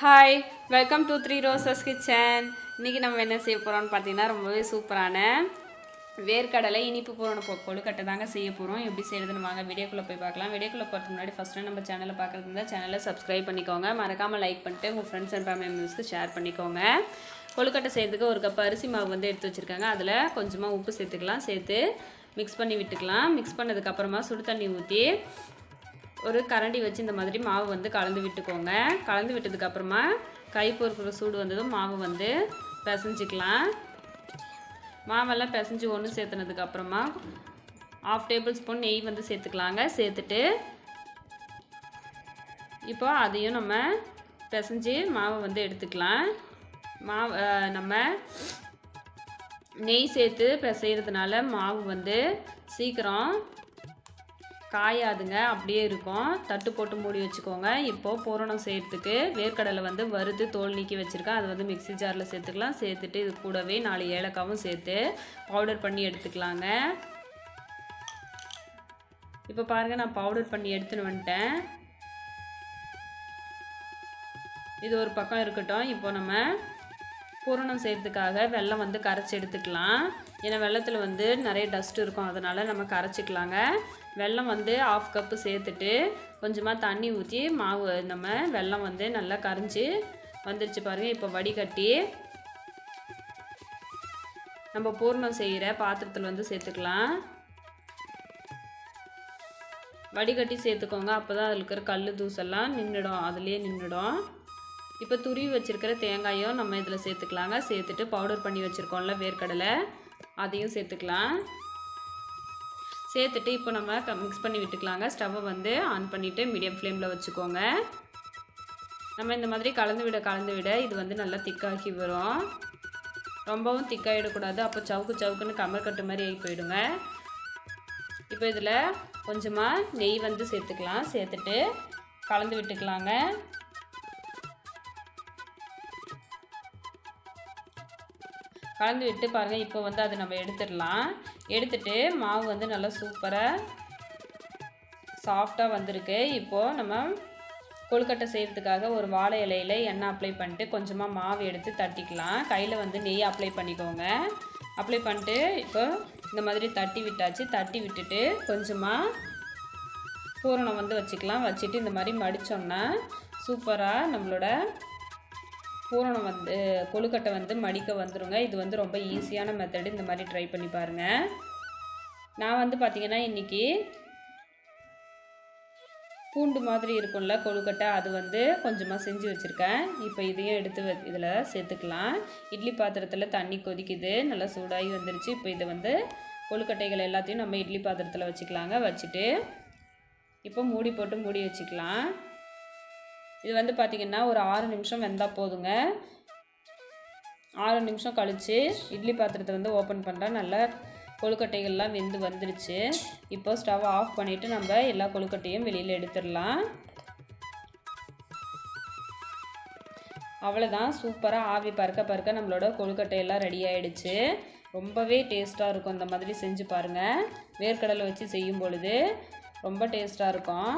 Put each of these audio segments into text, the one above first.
Hi welcome to three roses kitchen இன்றைக்கி நம்ம என்ன செய்ய போகிறோம்னு பார்த்தீங்கன்னா ரொம்பவே சூப்பரான வேர்க்கடலை இனிப்பு பூரண கொழுக்கட்டை தாங்க செய்ய போகிறோம் எப்படி செய்யறதுன்னு வாங்க வீடியோக்குள்ளே போய் பார்க்கலாம். வீடியோக்குள்ளே போகிறதுக்கு முன்னாடி ஃபஸ்ட்டு நம்ம சேனலை பார்க்குறது இருந்தால் சேனலை சப்ஸ்கிரைப் பண்ணிக்கோங்க. மறக்காமல் லைக் பண்ணிட்டு உங்கள் ஃப்ரெண்ட்ஸ் அண்ட் ஃபேமிலி மெம்பர்ஸ்க்கு ஷேர் பண்ணிக்கோங்க. கொழுக்கட்டை செய்கிறதுக்கு ஒரு கப் அரிசி மாவு வந்து எடுத்து வச்சுருக்காங்க. அதில் கொஞ்சமாக உப்பு சேர்த்துக்கலாம். சேர்த்து மிக்ஸ் பண்ணி விட்டுக்கலாம். மிக்ஸ் பண்ணதுக்கப்புறமா சுடு தண்ணி ஊற்றி ஒரு கரண்டி வச்சு இந்த மாதிரி மாவு வந்து கலந்து விட்டுக்கோங்க. கலந்து விட்டதுக்கப்புறமா கை பொறுக்கிற சூடு வந்ததும் மாவு வந்து பிசைஞ்சிக்கலாம். மாவெல்லாம் பிசைஞ்சு ஒன்று சேர்த்துனதுக்கப்புறமா ஆஃப் டேபிள் ஸ்பூன் நெய் வந்து சேர்த்துக்கலாங்க. சேர்த்துட்டு இப்போ அதையும் நம்ம பிசைஞ்சு மாவை வந்து எடுத்துக்கலாம். மாவு நம்ம நெய் சேர்த்து பிசைகிறதுனால மாவு வந்து சீக்கிரம் காயாதுங்க அப்படியே இருக்கும். தட்டு போட்டு மூடி வச்சுக்கோங்க. இப்போது பூரணம் செய்கிறதுக்கு வேர்க்கடலை வந்து வறுத்து தோல் நீக்கி வச்சுருக்கேன். அது வந்து மிக்ஸி ஜாரில் சேர்த்துக்கலாம். சேர்த்துட்டு இது கூடவே நாலு ஏலக்காவும் சேர்த்து பவுடர் பண்ணி எடுத்துக்கலாங்க. இப்போ பாருங்கள் நான் பவுடர் பண்ணி எடுத்துன்னு வந்துட்டேன். இது ஒரு பக்கம் இருக்கட்டும். இப்போ நம்ம பூரணம் செய்கிறதுக்காக வெள்ளம் வந்து கரைச்சி எடுத்துக்கலாம். ஏன்னா வெள்ளத்தில் வந்து நிறைய டஸ்ட் இருக்கும். அதனால் நம்ம கரைச்சிக்கலாங்க. வெல்லம் வந்து ஆஃப் கப்பு சேர்த்துட்டு கொஞ்சமாக தண்ணி ஊற்றி மாவு நம்ம வெள்ளம் வந்து நல்லா கரைஞ்சி வந்துருச்சு பாருங்கள் இப்போ வடிகட்டி நம்ம பூர்ணம் செய்கிற பாத்திரத்தில் வந்து சேர்த்துக்கலாம். வடிகட்டி சேர்த்துக்கோங்க. அப்போ தான் அதில் இருக்கிற கல் தூசெல்லாம் நின்றுடும் அதுலேயே நின்றுடும் இப்போ துருவி வச்சுருக்கிற தேங்காயும் நம்ம இதில் சேர்த்துக்கலாங்க. சேர்த்துட்டு பவுடர் பண்ணி வச்சுருக்கோம்ல வேர்க்கடலை. அதையும் சேர்த்துக்கலாம். சேர்த்துட்டு இப்போ நம்ம மிக்ஸ் பண்ணி விட்டுக்கலாங்க. ஸ்டவ்வை வந்து ஆன் பண்ணிவிட்டு மீடியம் ஃப்ளேமில் வச்சுக்கோங்க. நம்ம இந்த மாதிரி கலந்து விட கலந்து விட இது வந்து நல்லா திக்காகி வரும். ரொம்பவும் திக்காகிடக்கூடாது அப்போ சவுக்கு சவுக்குன்னு கமர்கட்டு மாதிரி ஆகி போயிடுங்க. இப்போ இதில் கொஞ்சமாக நெய் வந்து சேர்த்துக்கலாம். சேர்த்துட்டு கலந்து விட்டுக்கலாங்க. கலந்து விட்டு பாருங்கள் இப்போ வந்து அதை நம்ம எடுத்துடலாம். எடுத்துட்டு மாவு வந்து நல்லா சூப்பராக சாஃப்டாக வந்திருக்கு. இப்போது நம்ம கொழுக்கட்டை செய்கிறதுக்காக ஒரு வாழை இலையில் எண்ணெய் அப்ளை பண்ணிட்டு கொஞ்சமாக மாவு எடுத்து தட்டிக்கலாம். கையில் வந்து நெய் அப்ளை பண்ணிக்கோங்க. அப்ளை பண்ணிட்டு இப்போ இந்த மாதிரி தட்டி விட்டாச்சு. தட்டி விட்டுட்டு கொஞ்சமாக பூரணம் வந்து வச்சுக்கலாம். வச்சுட்டு இந்த மாதிரி மடித்தோம்னா சூப்பராக நம்மளோட பூரணம் வந்து கொழுக்கட்டை வந்து மடிக்க வந்துருங்க. இது வந்து ரொம்ப ஈஸியான மெத்தடு இந்த மாதிரி ட்ரை பண்ணி பாருங்கள் நான் வந்து பார்த்திங்கன்னா இன்றைக்கி பூண்டு மாதிரி இருக்கும்ல கொழுக்கட்டை அது வந்து கொஞ்சமாக செஞ்சு வச்சுருக்கேன். இப்போ இதையும் எடுத்து வ இதில் சேர்த்துக்கலாம். இட்லி பாத்திரத்தில் தண்ணி கொதிக்குது நல்லா சூடாகி வந்துருச்சு. இப்போ இதை வந்து கொழுக்கட்டைகள் எல்லாத்தையும் நம்ம இட்லி பாத்திரத்தில் வச்சுக்கலாங்க. வச்சுட்டு இப்போ மூடி போட்டு மூடி வச்சுக்கலாம். இது வந்து பார்த்திங்கன்னா ஒரு ஆறு நிமிஷம் வெந்தால் போதுங்க. ஆறு நிமிஷம் கழித்து இட்லி பாத்திரத்தை வந்து ஓப்பன் பண்ணுறேன் நல்லா கொழுக்கட்டைகள்லாம் வெந்து வந்துருச்சு. இப்போ ஸ்டவ் ஆஃப் பண்ணிவிட்டு நம்ம எல்லா கொழுக்கட்டையும் வெளியில் எடுத்துடலாம். அவ்வளோதான் சூப்பராக ஆவி பறக்க பறக்க நம்மளோட கொழுக்கட்டையெல்லாம் ரெடி ஆகிடுச்சு ரொம்பவே டேஸ்ட்டாக இருக்கும். இந்த மாதிரி செஞ்சு பாருங்கள் வேர்க்கடலை வச்சு செய்யும் பொழுது ரொம்ப டேஸ்ட்டாக இருக்கும்.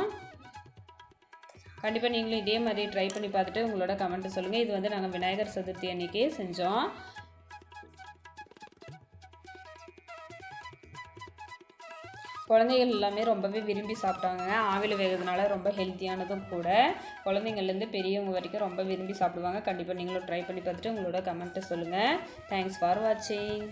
கண்டிப்பாக நீங்களும் இதே மாதிரி ட்ரை பண்ணி பார்த்துட்டு உங்களோட கமெண்ட்டை சொல்லுங்கள் இது வந்து நாங்கள் விநாயகர் சதுர்த்தி அன்னைக்கு செஞ்சோம். குழந்தைகள் எல்லாமே ரொம்பவே விரும்பி சாப்பிட்டாங்க. ஆவியில் வேகிறதுனால ரொம்ப ஹெல்த்தியானதும் கூட. குழந்தைங்கள்லேருந்து பெரியவங்க வரைக்கும் ரொம்ப விரும்பி சாப்பிடுவாங்க. கண்டிப்பாக நீங்களும் ட்ரை பண்ணி பார்த்துட்டு உங்களோட கமெண்ட்டை சொல்லுங்கள் தேங்க்ஸ் ஃபார் வாட்சிங்